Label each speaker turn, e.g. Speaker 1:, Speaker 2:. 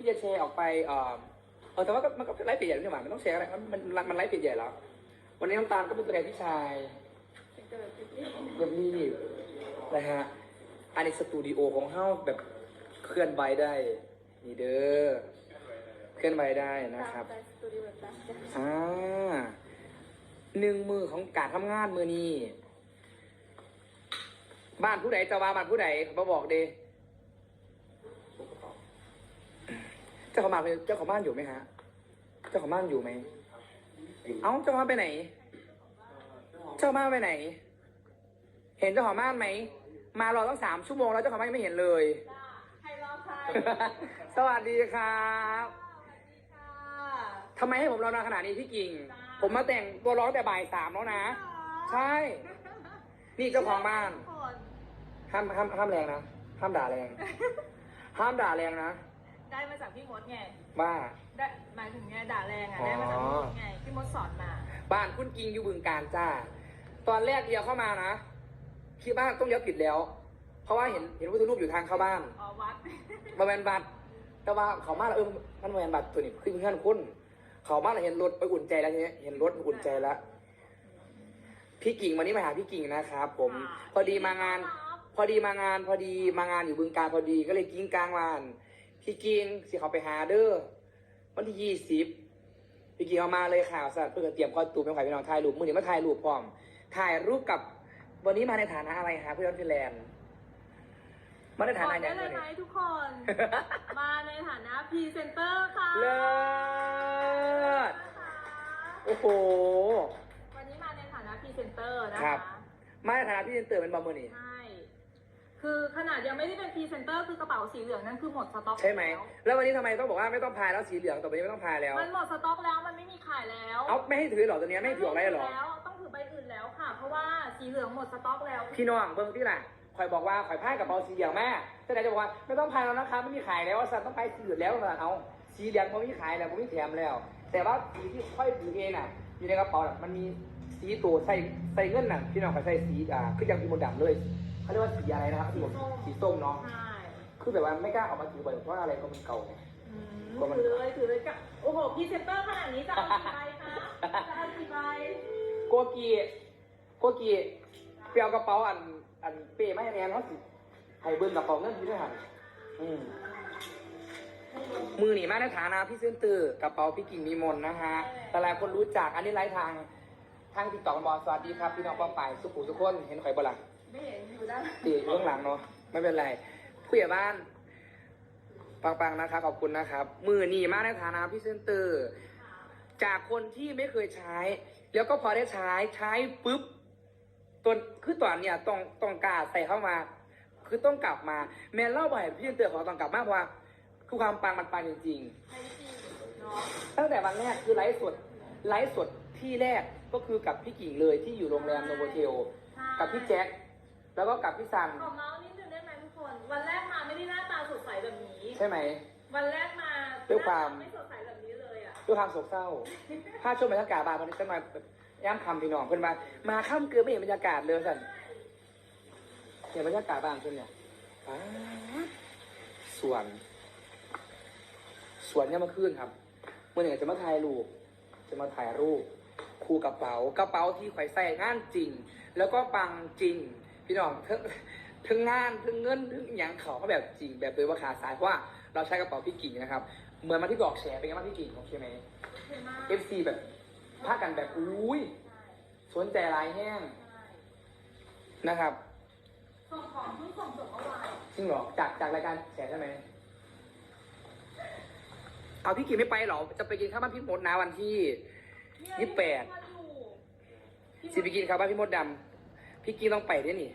Speaker 1: พี่จะแชร์ออกไปเออเออแต่ว่าก็มันก็ไลฟ์เพจใหญ่นี่หว่ามันต้องแชร์อะไรมันมันมันไลฟ์เพจใหญ่แล้ว วันนี้น้ำตาลก็เป็นตัวแทนพี่ชายแบบนี้นะฮะอันนี้สตูดิโอของเฮาแบบเคลื่อนไหวได้ นี่เด้อเคลื่อนไหวได้นะครับ
Speaker 2: ตามใจสตูดิโอตามใจ
Speaker 1: อ่าหนึ่งมือของการทำงานมือนี้ บ้านผู้ใดจะว่าบ้านผู้ใดมาบอกเด จ้าของบ้านเจ้าของบ้านอยู่ไหมฮะ เจ้าของบ้านอยู่ไหม เอ้าเจ้าของบ้านไปไหน เจ้าของบ้านไปไหน เห็นเจ้าของบ้านไหม มารอตั้งสามชั่วโมงแล้วเจ้าของบ้านยังไม่เห็นเลย
Speaker 2: ใครรอใคร
Speaker 1: สวัสดีครับ
Speaker 2: สวัสดีค่ะ
Speaker 1: ทำไมให้ผมรอนานขนาดนี้พี่กิ่ง
Speaker 2: จ้า
Speaker 1: ผมมาแต่งตัวร้องแต่บ่ายสามแล้วนะ ใช่ นี่เจ้าของบ้าน
Speaker 2: ทุกคน
Speaker 1: ห้ามห้ามห้ามแรงนะ ห้ามด่าแรง ห้ามด่าแรงนะ
Speaker 2: ได้มาจากพี่มดไง
Speaker 1: ว่า
Speaker 2: ได้หมายถึงไงด่าแรงอะ
Speaker 1: อ๋อ
Speaker 2: ได้มาจากพี่มดไงพี่มดสอนมา
Speaker 1: บ้านคุณกิ่งอยู่บึงการจ้า ตอนแรกเดียวเข้ามานะคิดว่าต้องเลี้ยวผิดแล้ว เพราะว่าเห็นเห็นวัตถุรูปอยู่ทางเข้าบ้าน
Speaker 2: อ๋อวัด
Speaker 1: มาแมนบัตรแต่ว่าเขามาแล้วเออมันแมนบัตรตัวนี้ขึ้นเพื่อนคุณเขามาแล้วเห็นรถไปอุ่นใจแล้วทีนี้เห็นรถอุ่นใจแล้วพี่กิ่งวันนี้มาหาพี่กิ่งนะครับผม พอดีมางาน พอดีมางาน พอดีมางานอยู่บึงการพอดีก็เลยกิ้งกลางวาน พี่กิ่งสิเขาไปหาเด้อวันที่ยี่สิบพี่กิ่งเอามาเลยข่าวสัตว์เพื่อเตรียมคอตูมเป็นขวัญพี่น้องถ่ายรูปมือนี้มาถ่ายรูปพร้อม ถ่ายรูปกับวันนี้มาในฐานะอะไรฮะเพื่อนฟินแลนด์มาในฐานะ
Speaker 2: บอก
Speaker 1: ยั
Speaker 2: ได้
Speaker 1: ง
Speaker 2: เล
Speaker 1: ไง
Speaker 2: ยไหมทุกคน มาในฐานะพรีเซนเตอร์ค่ะ
Speaker 1: เลิศ
Speaker 2: นะคะ
Speaker 1: โอ้โห
Speaker 2: วันนี้มาในฐานะพรีเซนเตอร์นะ
Speaker 1: ครั
Speaker 2: คะ
Speaker 1: บมาในฐานะพี่เซนเตอร์เป็นบอมเบอร์นี่
Speaker 2: ใช่ คือขนาดยังไม่ได้เป็นพรีเซนเตอร์คือกระเป๋าสีเหลืองนั่นคือหมดสต็อก
Speaker 1: ใช่ไหม
Speaker 2: แล้ว
Speaker 1: แล้ววันนี้ทำไมต้องบอกว่าไม่ต้องพายแล้วสีเหลืองต่อไปนี้ไม่ต้องพายแล้ว
Speaker 2: มันหมดสต็อกแล้วมันไม่มีขายแล้ว
Speaker 1: เอาไม่ให้ถือหรอตัวเนี้ยไม่ให้ถือออกได้หรอ
Speaker 2: แล้วต้องถือใบอื่นแล้วค่ะ เพราะว่าสีเหลืองหมดสต็อกแล้ว
Speaker 1: พี่น้องเบิ้งที่ไหนคอยบอกว่าคอยพายกระเป๋าสีเหลืองแม่แต่ไหนจะบอกว่าไม่ต้องพายแล้วนะคะไม่มีขายแล้วสัตว์ต้องพายสีเหลืองแล้วสัตว์เอาสีเหลืองมันไม่มีขายแล้วมันไม่มีแถมแล้ว แต่ว่าสีที่ค่อยถือเองน่ะ อยู่ในกระเป๋าน่ะมันมีสีตัวใส่ใส่เงินน่ะพี่น้องคอยใส่สีอ่าคือยังมีมนต์ดำเลย เขาเรียกว่าสีอะไรนะครับสีสีส้มเนาะ
Speaker 2: ใช่
Speaker 1: คือแบบว่าไม่กล้าออกมาถือบ่อยเพราะอะไรก็มันเก่าไง
Speaker 2: อืม
Speaker 1: ก็มัน
Speaker 2: ถือเลยถือเลยกับโอ้โหพรีเซนเตอร์ขนาดนี้จะเอากี่ใบคะจะเอากี่ใบ
Speaker 1: โกกีโกกีเปียวกระเป๋าอันอันเป้ไม่ให้แนนเขาสิให้เบิ้ลกระเป๋าเงินพี่ด้วยหันอืมมือหนีมาในฐานะพี่เส้นตือกระเป๋าพี่กิ่งมีมนต์นะฮะแต่หลายคนรู้จักอันนี้ไลฟ์ทาง ทางติดต่อบอสวัสดีครับ พี่น้องป้องไปสุขุทุกคนเห็นข่อยบ่ล่ะ
Speaker 2: ไม่เห็นอยู่ด้าน
Speaker 1: ตีอยู่ข้างหลังเนาะไม่เป็นไรผู้ใหญ่บ้าน ปังๆนะครับขอบคุณนะครับ มือหนีมาในฐานะพี่เซนเตอร์ จากคนที่ไม่เคยใช้ แล้วก็พอได้ใช้ใช้ปุ๊บตัวคือตอนเนี่ยต้องต้องกล้าใส่เข้ามา คือต้องกลับมา แม้เล่าบ่อยพี่เตือนขอต้องกลับมากเพราะว่าคือความปังมันปังจริง
Speaker 2: ใช้จริงเนาะ
Speaker 1: ๆตั้งแต่วันแรกคือไลฟ์สดไลฟ์สดที่แรกก็คือกับพี่กิ่งเลยที่อยู่โรงแรมโนโวเทล
Speaker 2: ใช่
Speaker 1: กับพี่แจ็ค แล้วก็กับพี่ซัน
Speaker 2: ขอเมาส์นิดนึงได้ไหมทุกคน วันแรกมาไม่ได้หน้าตาสดใสแบบนี้
Speaker 1: ใช่ไหม
Speaker 2: วันแรกมา
Speaker 1: ด้วยความ
Speaker 2: หน้ตไม่สดใสแบบนี้เลยอะ
Speaker 1: ด้วยความโศกเศร้าถ้าช่วงบรรยากาศบานวันนี้จะมาแบบย่ำคำพี่น้องเพื่อนมา มาข้ามเกลือไม่เห็นบรรยากาศเลยสันเห็นบรรยากาศบ้านเพื่อนเนี่ยป๊าดสวน สวนเนี่ยมาขึ้นครับเมื่อไหร่จะมาถ่ายรูป จะมาถ่ายรูป คู่กระเป๋ากระเป๋าที่ข่อยใส่งานจริง แล้วก็ปังจริง พี่น้องทั้งทั้งงานทั้งเงินทั้งอหย่างเขาก็แบบจริงแบบโดยว่าขาสายเพราะว่าเราใช้กระเป๋าพี่กิ่งนะครับ เหมือนมาที่บอกแชร์เป็นไงบ้างพี่กิ่งโอเคไหม
Speaker 2: เท่มาก
Speaker 1: FC แบบพากันแบบอุ้ย
Speaker 2: ใช่
Speaker 1: สนใจหลายแห้ง
Speaker 2: ใช่
Speaker 1: นะครับ
Speaker 2: ส่งของเพิ่งส่งส่งเมื่อวาน
Speaker 1: จริงเหรอจากจากรายการแชร์ใช่ไหมเอาพี่กิ่งไม่ไปเหรอจะไปกินข้าวบ้านพี่มดนะวันที่
Speaker 2: เนี่ย
Speaker 1: ยี่สิบแปด
Speaker 2: พี่มอยู่
Speaker 1: สิไปกินข้าวบ้านพี่มดดำ พี่กี้ต้องไปด้วยนี่